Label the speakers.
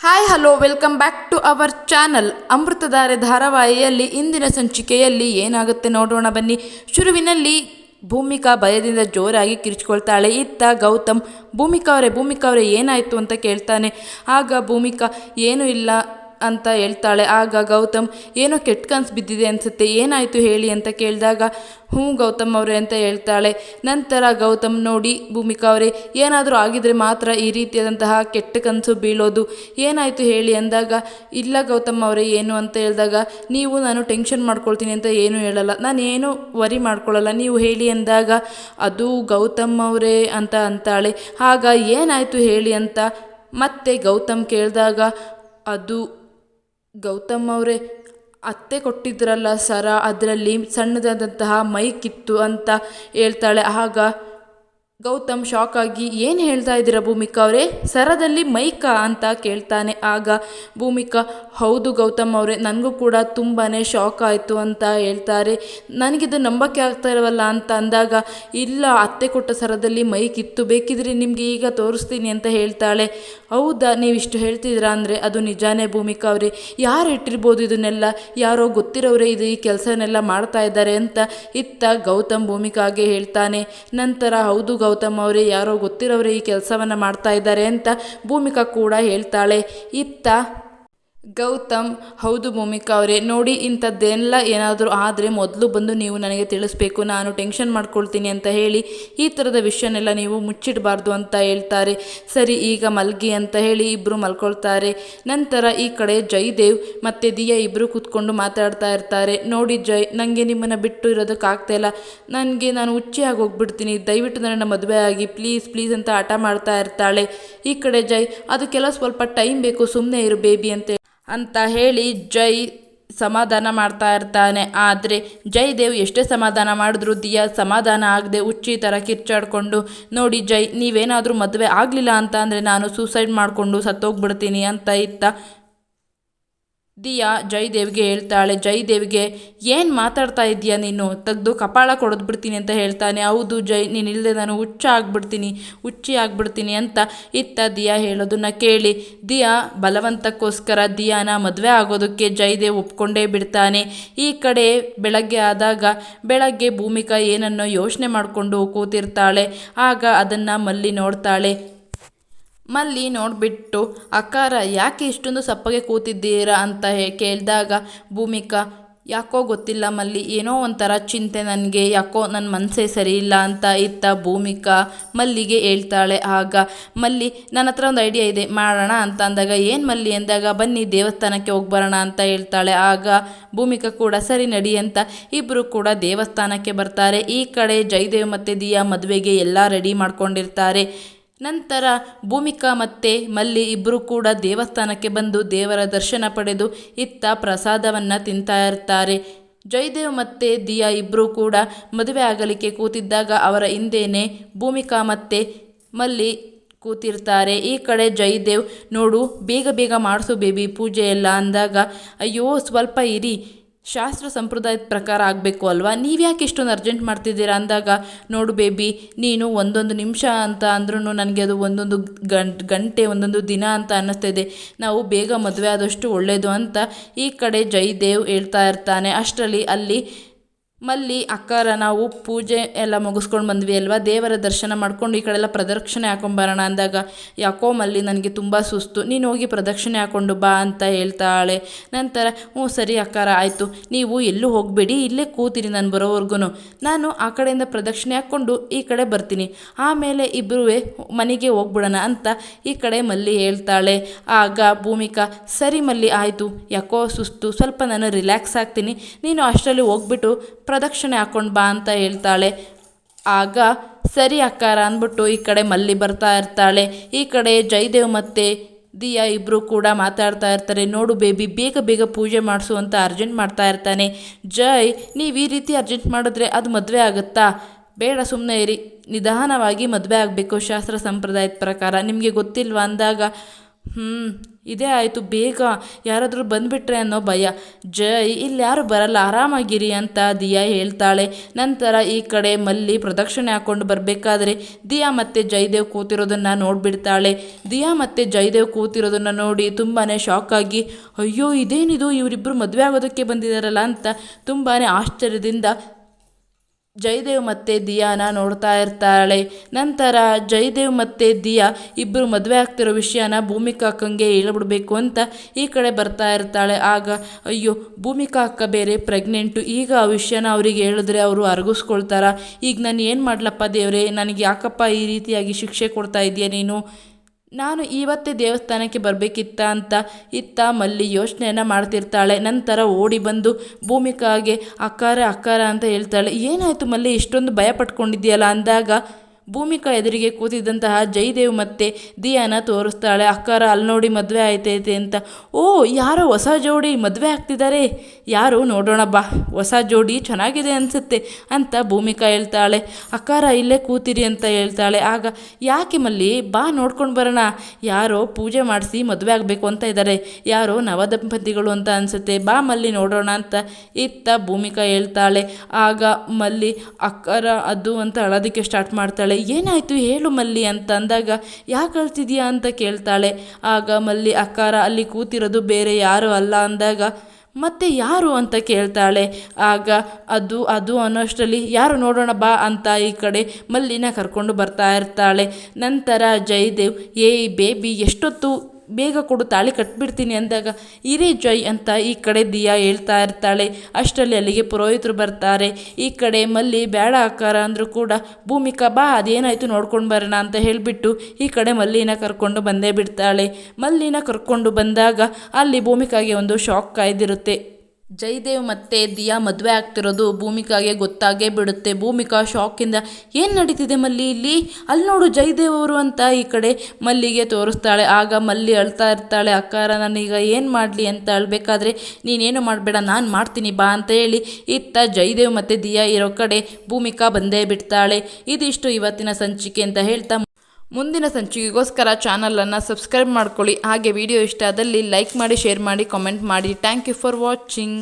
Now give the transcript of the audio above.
Speaker 1: Hi hello welcome back to our channel Amruthadhaare ಧಾರಾವಾಹಿಯಲ್ಲಿ ಇಂದಿನ ಸಂಚಿಕೆಯಲ್ಲಿ ಏನಾಗುತ್ತೆ ನೋಡೋಣ ಬನ್ನಿ. ಶುರುವಿನಲ್ಲಿ ಭೂಮಿಕಾ ಭಯದಿಂದ ಜೋರಾಗಿ ಕಿರಿಚಿಕೊಳ್ತಾಳೆ. ಇತ್ತ ಗೌತಮ್ ಭೂಮಿಕಾ ಅವರೇ ಭೂಮಿಕಾ ಅವರೇ ಏನಾಯಿತು ಅಂತ ಕೇಳ್ತಾನೆ. ಆಗ ಭೂಮಿಕಾ, ಏನೂ ಇಲ್ಲ. ಅಂತ ಹೇಳ್ತಾಳೆ. ಆಗ ಗೌತಮ್, ಏನೋ ಕೆಟ್ಟ ಕನ್ಸು ಬಿದ್ದಿದೆ ಅನಿಸುತ್ತೆ. ಏನಾಯಿತು ಹೇಳಿ ಅಂತ ಕೇಳಿದಾಗ, ಹ್ಞೂ ಗೌತಮ್ ಅವರೇ ಅಂತ ಹೇಳ್ತಾಳೆ. ನಂತರ ಗೌತಮ್ ನೋಡಿ, ಭೂಮಿಕಾ ಅವರೇ, ಏನಾದರೂ ಆಗಿದರೆ ಮಾತ್ರ ಈ ರೀತಿಯಾದಂತಹ ಕೆಟ್ಟ ಕನಸು ಬೀಳೋದು. ಏನಾಯಿತು ಹೇಳಿ ಅಂದಾಗ, ಇಲ್ಲ ಗೌತಮ್ ಅವರೇ, ಏನು ಅಂತ ಹೇಳಿದಾಗ, ನೀವು ನಾನು ಟೆನ್ಷನ್ ಮಾಡ್ಕೊಳ್ತೀನಿ ಅಂತ ಏನೂ ಹೇಳಲ್ಲ. ನಾನು ಏನೂ ವರಿ ಮಾಡ್ಕೊಳ್ಳಲ್ಲ ನೀವು ಹೇಳಿ ಅಂದಾಗ, ಅದು ಗೌತಮ್ ಅವರೇ ಅಂತ ಅಂತಾಳೆ. ಆಗ, ಏನಾಯಿತು ಹೇಳಿ ಅಂತ ಮತ್ತೆ ಗೌತಮ್ ಕೇಳಿದಾಗ, ಅದು ಗೌತಮ್ ಅವರೇ ಅತ್ತೆ ಕೊಟ್ಟಿದ್ರಲ್ಲ ಸರ ಅದರಲ್ಲಿ ಸಣ್ಣದಾದಂತಹ ಮೈಕ್ ಇತ್ತು ಅಂತ ಹೇಳ್ತಾಳೆ. ಆಗ ಗೌತಮ್ ಶಾಕ್ ಆಗಿ ಏನು ಹೇಳ್ತಾ ಇದ್ದೀರಾ ಭೂಮಿಕಾ ಅವರೇ? ಸರದಲ್ಲಿ ಮೈಕಾ ಅಂತ ಕೇಳ್ತಾನೆ. ಆಗ ಭೂಮಿಕಾ, ಹೌದು ಗೌತಮ್ ಅವರೇ, ನನಗೂ ಕೂಡ ತುಂಬಾ ಶಾಕ್ ಆಯಿತು ಅಂತ ಹೇಳ್ತಾರೆ. ನನಗಿದು ನಂಬಕ್ಕೆ ಆಗ್ತಾ ಇರವಲ್ಲ ಅಂತ ಅಂದಾಗ, ಇಲ್ಲ, ಅತ್ತೆ ಕೊಟ್ಟ ಸರದಲ್ಲಿ ಮೈಕ್ ಇತ್ತು, ಬೇಕಿದ್ರೆ ನಿಮಗೆ ಈಗ ತೋರಿಸ್ತೀನಿ ಅಂತ ಹೇಳ್ತಾಳೆ. ಹೌದಾ, ನೀವಿಷ್ಟು ಹೇಳ್ತಿದ್ದೀರಾ ಅಂದರೆ ಅದು ನಿಜಾನೇ ಭೂಮಿಕಾ ಅವರೇ. ಯಾರು ಇಟ್ಟಿರ್ಬೋದು ಇದನ್ನೆಲ್ಲ? ಯಾರೋ ಗೊತ್ತಿರೋರೇ ಇದು ಈ ಕೆಲಸನೆಲ್ಲ ಮಾಡ್ತಾ ಇದ್ದಾರೆ ಅಂತ ಇತ್ತ ಗೌತಮ್ ಭೂಮಿಕಾಗೆ ಹೇಳ್ತಾನೆ. ನಂತರ, ಹೌದು ಗೌತಮ್ ಅವರೇ ಯಾರೋ ಗೊತ್ತಿರೋರೇ ಈ ಕೆಲಸವನ್ನು ಮಾಡ್ತಾ ಇದ್ದಾರೆ ಅಂತ ಭೂಮಿಕಾ ಕೂಡ ಹೇಳ್ತಾಳೆ. ಇತ್ತ ಗೌತಮ್, ಹೌದು ಭೂಮಿಕಾ ಅವರೇ, ನೋಡಿ ಇಂಥದ್ದೆಲ್ಲ ಏನಾದರೂ ಆದರೆ ಮೊದಲು ಬಂದು ನೀವು ನನಗೆ ತಿಳಿಸ್ಬೇಕು, ನಾನು ಟೆನ್ಷನ್ ಮಾಡ್ಕೊಳ್ತೀನಿ ಅಂತ ಹೇಳಿ ಈ ಥರದ ವಿಷಯನೆಲ್ಲ ನೀವು ಮುಚ್ಚಿಡಬಾರ್ದು ಅಂತ ಹೇಳ್ತಾರೆ. ಸರಿ, ಈಗ ಮಲ್ಗಿ ಅಂತ ಹೇಳಿ ಇಬ್ಬರು ಮಲ್ಕೊಳ್ತಾರೆ. ನಂತರ ಈ ಕಡೆ ಜಯದೇವ್ ಮತ್ತು ದಿಯಾ ಇಬ್ಬರು ಕೂತ್ಕೊಂಡು ಮಾತಾಡ್ತಾ ಇರ್ತಾರೆ. ನೋಡಿ ಜೈ ನನಗೆ ನಿಮ್ಮನ್ನು ಬಿಟ್ಟು ಇರೋದಕ್ಕಾಗ್ತಾ ಇಲ್ಲ. ನನಗೆ ನಾನು ಹುಚ್ಚಿಯಾಗಿ ಹೋಗ್ಬಿಡ್ತೀನಿ. ದಯವಿಟ್ಟು ನನ್ನ ಮದುವೆ ಆಗಿ ಪ್ಲೀಸ್ ಪ್ಲೀಸ್ ಅಂತ ಆಟ ಮಾಡ್ತಾ ಇರ್ತಾಳೆ. ಈ ಕಡೆ ಜೈ ಅದಕ್ಕೆಲ್ಲ ಸ್ವಲ್ಪ ಟೈಮ್ ಬೇಕು ಸುಮ್ಮನೆ ಇರು ಬೇಬಿ ಅಂತ ಅಂತ ಹೇಳಿ ಜೈ ಸಮಾಧಾನ ಮಾಡ್ತಾ ಇರ್ತಾನೆ. ಆದರೆ ಜೈದೇವ್ ಎಷ್ಟೇ ಸಮಾಧಾನ ಮಾಡಿದ್ರು ದಿಯಾ ಸಮಾಧಾನ ಆಗದೆ ಹುಚ್ಚಿ ಥರ ಕಿರ್ಚಾಡಿಕೊಂಡು, ನೋಡಿ ಜೈ, ನೀವೇನಾದರೂ ಮದುವೆ ಆಗಲಿಲ್ಲ ಅಂತ ಅಂದರೆ ನಾನು ಸೂಸೈಡ್ ಮಾಡಿಕೊಂಡು ಸತ್ತೋಗ್ಬಿಡ್ತೀನಿ ಅಂತ ಇತ್ತ ದಿಯಾ ಜೈದೇವ್ಗೆ ಹೇಳ್ತಾಳೆ ಜೈದೇವ್ಗೆ ಏನು ಮಾತಾಡ್ತಾ ಇದ್ದೀಯಾ ನೀನು? ತೆಗೆದು ಕಪಾಳ ಕೊಡೋದ್ಬಿಡ್ತೀನಿ ಅಂತ ಹೇಳ್ತಾನೆ. ಹೌದು ಜೈ ನೀನು ಇಲ್ಲದೆ ನಾನು ಹುಚ್ಚ ಆಗ್ಬಿಡ್ತೀನಿ, ಹುಚ್ಚಿ ಆಗ್ಬಿಡ್ತೀನಿ ಅಂತ ಇತ್ತ ದಿಯಾ ಹೇಳೋದನ್ನ ಕೇಳಿ. ದಿಯಾ, ಬಲವಂತಕ್ಕೋಸ್ಕರ ದಿಯಾನ ಮದುವೆ ಆಗೋದಕ್ಕೆ ಜೈದೇವ್ ಒಪ್ಕೊಂಡೇ ಬಿಡ್ತಾನೆ. ಈ ಕಡೆ ಬೆಳಗ್ಗೆ ಆದಾಗ ಬೆಳಗ್ಗೆ ಭೂಮಿಕಾ ಏನನ್ನೋ ಯೋಚನೆ ಮಾಡಿಕೊಂಡು ಕೂತಿರ್ತಾಳೆ. ಆಗ ಅದನ್ನು ಮಲ್ಲಿ ನೋಡ್ತಾಳೆ. ಮಲ್ಲಿ ನೋಡಿಬಿಟ್ಟು, ಅಕ್ಕಾರ, ಯಾಕೆ ಇಷ್ಟೊಂದು ಸಪ್ಪಗೆ ಕೂತಿದ್ದೀರಾ? ಅಂತ ಕೇಳಿದಾಗ, ಭೂಮಿಕಾ, ಯಾಕೋ ಗೊತ್ತಿಲ್ಲ ಮಲ್ಲಿ, ಏನೋ ಒಂಥರ ಚಿಂತೆ ನನಗೆ, ಯಾಕೋ ನನ್ನ ಮನಸ್ಸೇ ಸರಿ ಇಲ್ಲ ಅಂತ ಇತ್ತ ಭೂಮಿಕಾ ಮಲ್ಲಿಗೆ ಹೇಳ್ತಾಳೆ. ಆಗ, ಮಲ್ಲಿ, ನನ್ನ ಹತ್ರ ಒಂದು ಐಡಿಯಾ ಇದೆ, ಮಾಡೋಣ ಅಂತ ಅಂದಾಗ, ಏನು ಮಲ್ಲಿ ಅಂದಾಗ, ಬನ್ನಿ ದೇವಸ್ಥಾನಕ್ಕೆ ಹೋಗಿ ಬರೋಣ ಅಂತ ಹೇಳ್ತಾಳೆ. ಆಗ ಭೂಮಿಕಾ ಕೂಡ, ಸರಿ ನಡಿ ಅಂತ ಇಬ್ಬರು ಕೂಡ ದೇವಸ್ಥಾನಕ್ಕೆ ಬರ್ತಾರೆ. ಈ ಕಡೆ ಜಯದೇವ್ ಮತ್ತು ದಿಯಾ ಮದುವೆಗೆ ಎಲ್ಲ ರೆಡಿ ಮಾಡ್ಕೊಂಡಿರ್ತಾರೆ. ನಂತರ ಭೂಮಿಕಾ ಮತ್ತು ಮಲ್ಲಿ ಇಬ್ಬರೂ ಕೂಡ ದೇವಸ್ಥಾನಕ್ಕೆ ಬಂದು ದೇವರ ದರ್ಶನ ಪಡೆದು ಇತ್ತ ಪ್ರಸಾದವನ್ನು ತಿಂತಾ ಇರ್ತಾರೆ ಜಯದೇವ್ ಮತ್ತು ದಿಯಾ ಇಬ್ಬರೂ ಕೂಡ ಮದುವೆ ಆಗಲಿಕ್ಕೆ ಕೂತಿದ್ದಾಗ ಅವರ ಹಿಂದೆಯೇ ಭೂಮಿಕಾ ಮತ್ತು ಮಲ್ಲಿ ಕೂತಿರ್ತಾರೆ. ಈ ಕಡೆ ಜಯದೇವ್ ನೋಡು, ಬೇಗ ಬೇಗ ಮಾಡಿಸು ಬೇಬಿ, ಪೂಜೆ ಎಲ್ಲ ಅಂದಾಗ, ಅಯ್ಯೋ, ಸ್ವಲ್ಪ ಇರಿ ಶಾಸ್ತ್ರ ಸಂಪ್ರದಾಯದ ಪ್ರಕಾರ ಆಗಬೇಕು ಅಲ್ವಾ? ನೀವು ಯಾಕೆ ಇಷ್ಟೊಂದು ಅರ್ಜೆಂಟ್ ಮಾಡ್ತಿದ್ದೀರಾ ಅಂದಾಗ, ನೋಡು ಬೇಬಿ ನೀನು ಒಂದೊಂದು ನಿಮಿಷ ಅಂತ ಅಂದ್ರೂ ನನಗೆ ಅದು ಒಂದೊಂದು ಗಂಟ್, ಒಂದೊಂದು ದಿನ ಅಂತ ಅನ್ನಿಸ್ತಾ ಇದೆ. ನಾವು ಬೇಗ ಮದುವೆ ಆದಷ್ಟು ಒಳ್ಳೆಯದು ಅಂತ ಈ ಕಡೆ ಜಯದೇವ್ ಹೇಳ್ತಾ ಇರ್ತಾನೆ. ಅಷ್ಟರಲ್ಲಿ ಅಲ್ಲಿ ಮಲ್ಲಿ, ಅಕ್ಕಾರ, ನಾವು ಪೂಜೆ ಎಲ್ಲ ಮುಗಿಸ್ಕೊಂಡು ಬಂದ್ವಿ ಅಲ್ವಾ? ದೇವರ ದರ್ಶನ ಮಾಡ್ಕೊಂಡು ಈ ಕಡೆ ಎಲ್ಲ ಪ್ರದಕ್ಷಿಣೆ ಹಾಕೊಂಬರೋಣ ಅಂದಾಗ, ಯಾಕೋ ಮಲ್ಲಿ ನನಗೆ ತುಂಬ ಸುಸ್ತು. ನೀನು ಹೋಗಿ ಪ್ರದಕ್ಷಿಣೆ ಹಾಕ್ಕೊಂಡು ಬಾ ಅಂತ ಹೇಳ್ತಾಳೆ. ನಂತರ, ಹ್ಞೂ ಸರಿ ಅಕ್ಕಾರ, ಆಯಿತು. ನೀವು ಎಲ್ಲೂ ಹೋಗಬೇಡಿ. ಇಲ್ಲೇ ಕೂತಿರಿ ನಾನು ಬರೋವರೆಗೂ ನಾನು ಆ ಕಡೆಯಿಂದ ಪ್ರದಕ್ಷಿಣೆ ಹಾಕ್ಕೊಂಡು ಈ ಕಡೆ ಬರ್ತೀನಿ. ಆಮೇಲೆ ಇಬ್ಬರೂ ಮನೆಗೆ ಹೋಗ್ಬಿಡೋಣ ಅಂತ ಈ ಕಡೆ ಮಲ್ಲಿ ಹೇಳ್ತಾಳೆ. ಆಗ ಭೂಮಿಕಾ, ಸರಿ ಮಲ್ಲಿ, ಆಯಿತು. ಯಾಕೋ ಸುಸ್ತು. ಸ್ವಲ್ಪ ನಾನು ರಿಲ್ಯಾಕ್ಸ್ ಆಗ್ತೀನಿ. ನೀನು ಅಷ್ಟರಲ್ಲಿ ಹೋಗ್ಬಿಟ್ಟು ಪ್ರದಕ್ಷಿಣೆ ಹಾಕ್ಕೊಂಡು ಬಾ ಅಂತ ಹೇಳ್ತಾಳೆ. ಆಗ, ಸರಿ ಅಕ್ಕಾರ ಅಂದ್ಬಿಟ್ಟು ಈ ಕಡೆ ಮಲ್ಲಿ ಬರ್ತಾ ಇರ್ತಾಳೆ. ಈ ಕಡೆ ಜಯದೇವ್ ಮತ್ತು ದಿಯಾ ಇಬ್ಬರು ಕೂಡ ಮಾತಾಡ್ತಾ ಇರ್ತಾರೆ. ನೋಡು ಬೇಬಿ, ಬೇಗ ಬೇಗ ಪೂಜೆ ಮಾಡಿಸು ಅಂತ ಅರ್ಜೆಂಟ್ ಮಾಡ್ತಾ ಇರ್ತಾನೆ. ಜೈ ನೀವು ಈ ರೀತಿ ಅರ್ಜೆಂಟ್ ಮಾಡಿದ್ರೆ ಅದು ಮದುವೆ ಆಗುತ್ತಾ? ಬೇಡ ಸುಮ್ಮನೆ ಇರಿ. ನಿಧಾನವಾಗಿ ಮದುವೆ ಆಗಬೇಕು ಶಾಸ್ತ್ರ ಸಂಪ್ರದಾಯದ ಪ್ರಕಾರ. ನಿಮಗೆ ಗೊತ್ತಿಲ್ವಾ ಅಂದಾಗ ಹ್ಞೂ ಇದೇ ಆಯಿತು, ಬೇಗ ಯಾರಾದರೂ ಬಂದುಬಿಟ್ರೆ ಅನ್ನೋ ಭಯ. ಜೈ ಇಲ್ಲಿ ಯಾರು ಬರಲ್ಲ, ಆರಾಮಾಗಿರಿ ಅಂತ ದಿಯಾ ಹೇಳ್ತಾಳೆ. ನಂತರ ಈ ಕಡೆ ಮಲ್ಲಿ ಪ್ರದಕ್ಷಿಣೆ ಹಾಕ್ಕೊಂಡು ಬರಬೇಕಾದ್ರೆ ದಿಯಾ ಮತ್ತು ಜಯದೇವ್ ಕೂತಿರೋದನ್ನು ನೋಡಿಬಿಡ್ತಾಳೆ. ದಿಯಾ ಮತ್ತು ಜಯದೇವ್ ಕೂತಿರೋದನ್ನು ನೋಡಿ ತುಂಬಾ ಶಾಕ್ ಆಗಿ, ಅಯ್ಯೋ, ಇದೇನಿದು? ಇವರಿಬ್ಬರು ಮದುವೆ ಆಗೋದಕ್ಕೆ ಬಂದಿದ್ದಾರಲ್ಲ ಅಂತ ತುಂಬಾ ಆಶ್ಚರ್ಯದಿಂದ ಜಯದೇವ್ ಮತ್ತೆ ದಿಯಾನ ನೋಡ್ತಾ ಇರ್ತಾಳೆ. ನಂತರ ಜಯದೇವ್ ಮತ್ತೆ ದಿಯಾ ಇಬ್ಬರು ಮದುವೆ ಆಗ್ತಿರೋ ವಿಷಯನ ಭೂಮಿಕಾ ಅಕ್ಕಂಗೆ ಹೇಳ್ಬಿಡ್ಬೇಕು ಅಂತ ಈ ಕಡೆ ಬರ್ತಾ ಇರ್ತಾಳೆ. ಆಗ ಅಯ್ಯೋ, ಭೂಮಿಕಾ ಅಕ್ಕ ಬೇರೆ ಪ್ರೆಗ್ನೆಂಟು ಈಗ ಆ ವಿಷಯನ ಅವರಿಗೆ ಹೇಳಿದ್ರೆ ಅವರು ಅರಗಿಸ್ಕೊಳ್ತಾರ? ಈಗ ನಾನು ಏನು ಮಾಡ್ಲಪ್ಪ ದೇವರೇ? ನನಗೆ ಯಾಕಪ್ಪ ಈ ರೀತಿಯಾಗಿ ಶಿಕ್ಷೆ ಕೊಡ್ತಾ ಇದೆಯಾ ನೀನು? ನಾನು ಇವತ್ತೇ ದೇವಸ್ಥಾನಕ್ಕೆ ಬರಬೇಕಿತ್ತ ಅಂತ ಇತ್ತ ಮಲ್ಲಿ ಯೋಚನೆಯನ್ನು ಮಾಡ್ತಿರ್ತಾಳೆ. ನಂತರ ಓಡಿ ಬಂದು ಭೂಮಿಕಾಗೆ ಅಕ್ಕಾರ ಅಕ್ಕಾರ ಅಂತ ಹೇಳ್ತಾಳೆ. ಏನಾಯಿತು ಮಲ್ಲಿ, ಇಷ್ಟೊಂದು ಭಯ ಪಟ್ಕೊಂಡಿದ್ದೀಯಲ್ಲ ಅಂದಾಗ ಭೂಮಿಕಾ ಎದುರಿಗೆ ಕೂತಿದ್ದಂತಹ ಜೈದೇವ್ ಮತ್ತೆ ದಿಯಾನ ತೋರಿಸ್ತಾಳೆ, ಅಕ್ಕಾರ, ಅಲ್ಲಿ ನೋಡಿ ಮದುವೆ ಆಯ್ತೈತೆ ಅಂತ. ಓ, ಯಾರೋ ಹೊಸ ಜೋಡಿ ಮದುವೆ ಆಗ್ತಿದ್ದಾರೆ ಯಾರು? ನೋಡೋಣ ಬಾ. ಹೊಸ ಜೋಡಿ ಚೆನ್ನಾಗಿದೆ ಅನಿಸುತ್ತೆ, ಅಂತ ಭೂಮಿಕಾ ಹೇಳ್ತಾಳೆ. ಅಕ್ಕಾರ, ಇಲ್ಲೇ ಕೂತಿರಿ ಅಂತ ಹೇಳ್ತಾಳೆ. ಆಗ, ಯಾಕೆ ಮಲ್ಲಿ? ಬಾ, ನೋಡ್ಕೊಂಡು ಬರೋಣ. ಯಾರೋ ಪೂಜೆ ಮಾಡಿಸಿ ಮದುವೆ ಆಗಬೇಕು ಅಂತ ಇದ್ದಾರೆ ಯಾರೋ ನವದಂಪತಿಗಳು ಅಂತ ಅನಿಸುತ್ತೆ. ಬಾ ಮಲ್ಲಿ, ನೋಡೋಣ, ಅಂತ ಇತ್ತ ಭೂಮಿಕಾ ಹೇಳ್ತಾಳೆ. ಆಗ ಮಲ್ಲಿ, ಅಕ್ಕರ, ಅದು, ಅಂತ ಅಳೋದಕ್ಕೆ ಸ್ಟಾರ್ಟ್ ಮಾಡ್ತಾಳೆ. ಏನಾಯಿತು ಹೇಳು ಮಲ್ಲಿ ಅಂತ ಅಂದಾಗ ಯಾಕೆ ಅಳ್ತಿದ್ಯಾ ಅಂತ ಕೇಳ್ತಾಳೆ. ಆಗ ಮಲ್ಲಿ ಅಕ್ಕಾರ ಅಲ್ಲಿ ಕೂತಿರೋದು ಬೇರೆ ಯಾರು ಅಲ್ಲ ಅಂದಾಗ, ಮತ್ತೆ ಯಾರು ಅಂತ ಕೇಳ್ತಾಳೆ. ಆಗ, ಅದು ಅದು ಅನ್ನೋಷ್ಟರಲ್ಲಿ ಯಾರು ನೋಡೋಣ ಬಾ ಅಂತ ಈ ಕಡೆ ಮಲ್ಲಿನ ಕರ್ಕೊಂಡು ಬರ್ತಾ ಇರ್ತಾಳೆ. ನಂತರ ಜಯದೇವ್, ಏಯ್, ಬೇಬಿ, ಎಷ್ಟೊತ್ತು ಬೇಗ ಕೊಡು, ತಾಳಿ ಕಟ್ಬಿಡ್ತೀನಿ ಅಂದಾಗ, ಇರೇ ಜೈ ಅಂತ ಈ ಕಡೆ ದಿಯಾ ಹೇಳ್ತಾ ಇರ್ತಾಳೆ. ಅಷ್ಟರಲ್ಲಿ ಅಲ್ಲಿಗೆ ಪುರೋಹಿತರು ಬರ್ತಾರೆ. ಈ ಕಡೆ ಮಲ್ಲಿ ಬೇಡ ಆಕಾರ ಅಂದರೂ ಕೂಡ, ಭೂಮಿಕಾ ಬಾ, ಅದೇನಾಯಿತು ನೋಡ್ಕೊಂಡು ಬರೋಣ ಅಂತ ಹೇಳಿಬಿಟ್ಟು ಈ ಕಡೆ ಮಲ್ಲಿನ ಕರ್ಕೊಂಡು ಬಂದೇ ಬಿಡ್ತಾಳೆ. ಮಲ್ಲಿನ ಕರ್ಕೊಂಡು ಬಂದಾಗ ಅಲ್ಲಿ ಭೂಮಿಕಾಗೆ ಒಂದು ಶಾಕ್ ಕಾಯ್ದಿರುತ್ತೆ. ಜಯದೇವ್ ಮತ್ತೆ ದಿಯಾ ಮದುವೆ ಆಗ್ತಿರೋದು ಭೂಮಿಕಾಗೆ ಗೊತ್ತಾಗೇ ಬಿಡುತ್ತೆ. ಭೂಮಿಕಾ ಶಾಕಿಂದ ಏನು ನಡೀತಿದೆ ಮಲ್ಲಿ ಇಲ್ಲಿ? ಅಲ್ಲಿ ನೋಡು ಜಯದೇವ್ ಅವರು ಅಂತ ಈ ಕಡೆ ಮಲ್ಲಿಗೆ ತೋರಿಸ್ತಾಳೆ. ಆಗ ಮಲ್ಲಿ ಅಳ್ತಾ ಇರ್ತಾಳೆ, ಅಕ್ಕಾರ, ನಾನೀಗ ಏನು ಮಾಡಲಿ ಅಂತ ಅಳ್ಬೇಕಾದ್ರೆ ನೀನೇನು ಮಾಡಬೇಡ, ನಾನು ಮಾಡ್ತೀನಿ, ಬಾ ಅಂತ ಹೇಳಿ ಇತ್ತ ಜಯದೇವ್ ಮತ್ತು ದಿಯಾ ಇರೋ ಕಡೆ ಭೂಮಿಕಾ ಬಂದೇ ಬಿಡ್ತಾಳೆ. ಇದಿಷ್ಟು ಇವತ್ತಿನ ಸಂಚಿಕೆ ಅಂತ ಹೇಳ್ತಾ ಮುಂದಿನ ಸಂಚಿಕೆಗೋಸ್ಕರ ಚಾನಲನ್ನು ಸಬ್ಸ್ಕ್ರೈಬ್ ಮಾಡ್ಕೊಳ್ಳಿ. ಹಾಗೆ ವಿಡಿಯೋ ಇಷ್ಟ ಆದಲ್ಲಿ ಲೈಕ್ ಮಾಡಿ ಶೇರ್ ಮಾಡಿ ಕಾಮೆಂಟ್ ಮಾಡಿ. Thank you for watching